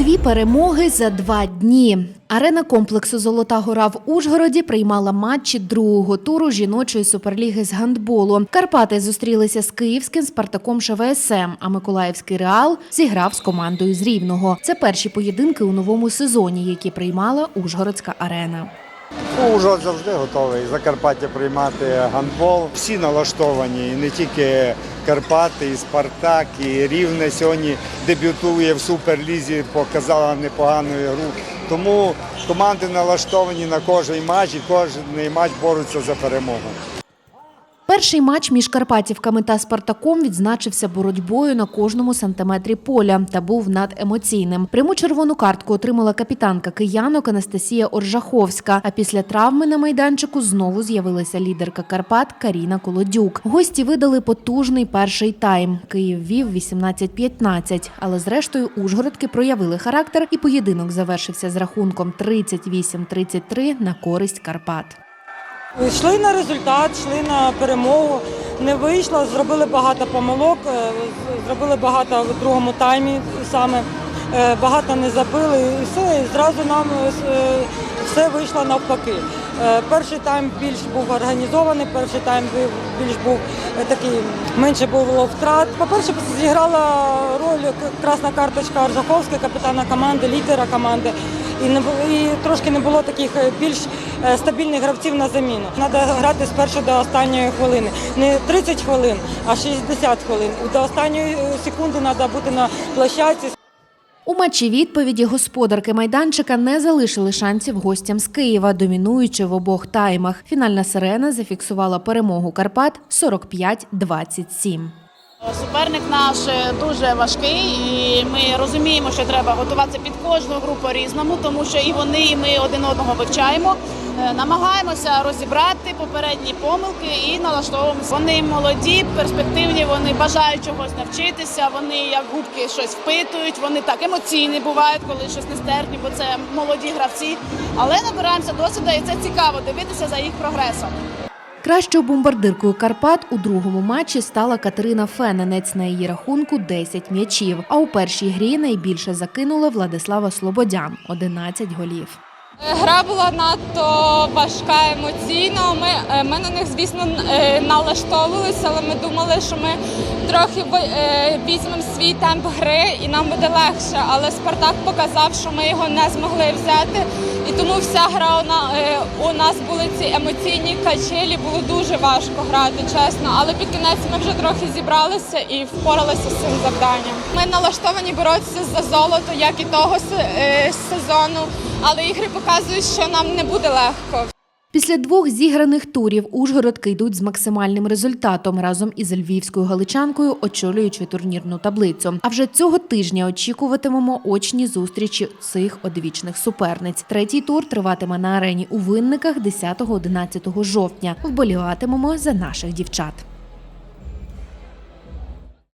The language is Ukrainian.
Дві перемоги за два дні. Арена комплексу Золота гора в Ужгороді приймала матчі другого туру жіночої суперліги з гандболу. Карпати зустрілися з київським Спартаком ШВСМ, а Миколаївський Реал зіграв з командою з Рівного. Це перші поєдинки у новому сезоні, які приймала Ужгородська арена. Ну, Ужгород завжди готовий Закарпаття приймати гандбол. Всі налаштовані, не тільки Карпати, і Спартак, і Рівне сьогодні дебютує в суперлізі, показала непогану гру. Тому команди налаштовані на кожен матч, і кожен матч бореться за перемогу. Перший матч між Карпатівками та Спартаком відзначився боротьбою на кожному сантиметрі поля та був надемоційним. Пряму червону картку отримала капітанка киянок Анастасія Оржаховська. А після травми на майданчику знову з'явилася лідерка Карпат Каріна Колодюк. Гості видали потужний перший тайм. Київ вів 18-15, але зрештою ужгородки проявили характер, і поєдинок завершився з рахунком 38-33 на користь Карпат. Йшли на результат, йшли на перемогу. Не вийшло, зробили багато помилок, е, зробили багато в другому таймі саме. е, Багато не забили і все, і зразу нам е, все вийшло навпаки. Перший тайм більш був організований, перший тайм більш був такий, менше було втрат. По-перше, зіграла роль красна карточка Аржаховської, капітана команди, лідера команди. І не було і трошки не було таких більш стабільних гравців на заміну. Треба грати з першої до останньої хвилини. Не 30 хвилин, а 60 хвилин. До останньої е, секунди треба бути на площадці. У матчі відповіді господарки майданчика не залишили шансів гостям з Києва, домінуючи в обох таймах. Фінальна сирена зафіксувала перемогу Карпат 45-27. Суперник наш е, дуже важкий, і ми розуміємо, що треба готуватися під кожну гру по-різному, тому що і вони, і ми один одного вивчаємо. Е, Намагаємося розібрати попередні помилки і налаштовуємося. Вони молоді, перспективні, вони бажають чогось навчитися. Вони як губки щось впитують. Вони так емоційні бувають, коли щось нестерпні, бо це молоді гравці. Але набираємося досвіду, і це цікаво дивитися за їх прогресом. Кращою бомбардиркою Карпат у другому матчі стала Катерина Фененець. На її рахунку 10 м'ячів. А у першій грі найбільше закинула Владислава Слободян 11 голів. Гра була надто важка емоційно. Ми, е, ми на них, звісно, е, налаштовувалися, але ми думали, що ми трохи е, візьмемо свій темп гри і нам буде легше. Але Спартак показав, що ми його не змогли взяти. І тому вся гра у на- у нас були ці емоційні качелі, було дуже важко грати, чесно. Але під кінець ми вже трохи зібралися і впоралися з цим завданням. Ми налаштовані боротися за золото, як і того сезону, але ігри показують, що нам не буде легко. Після двох зіграних турів Ужгородки йдуть з максимальним результатом разом із львівською галичанкою, очолюючи турнірну таблицю. А вже цього тижня очікуватимемо очні зустрічі цих одвічних суперниць. Третій тур триватиме на арені у винниках 10-11 жовтня. Вболіватимемо за наших дівчат.